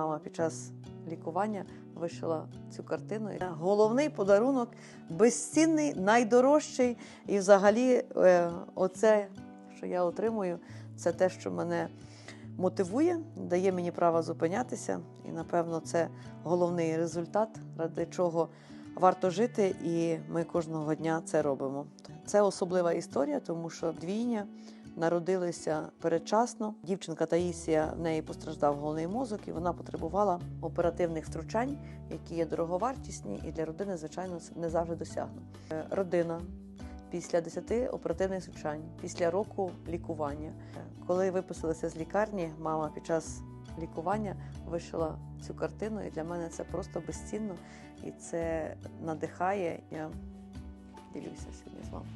Мама під час лікування вишила цю картину. Головний подарунок безцінний, найдорожчий. І взагалі, е, оце, що я отримую, це те, що мене мотивує, дає мені право зупинятися. І, напевно, це головний результат, ради чого варто жити, і ми кожного дня це робимо. Це особлива історія, тому що двійня народилися передчасно. Дівчинка Таїсія в неї постраждав головний мозок, і вона потребувала оперативних втручань, які є дороговартісні, і для родини, звичайно, не завжди досягнуто. Е, Родина після 10 оперативних втручань, після року лікування. Е, Коли виписалися з лікарні, мама під час лікування вишила цю картину, і для мене це просто безцінно і це надихає. Я ділюся сьогодні з вами.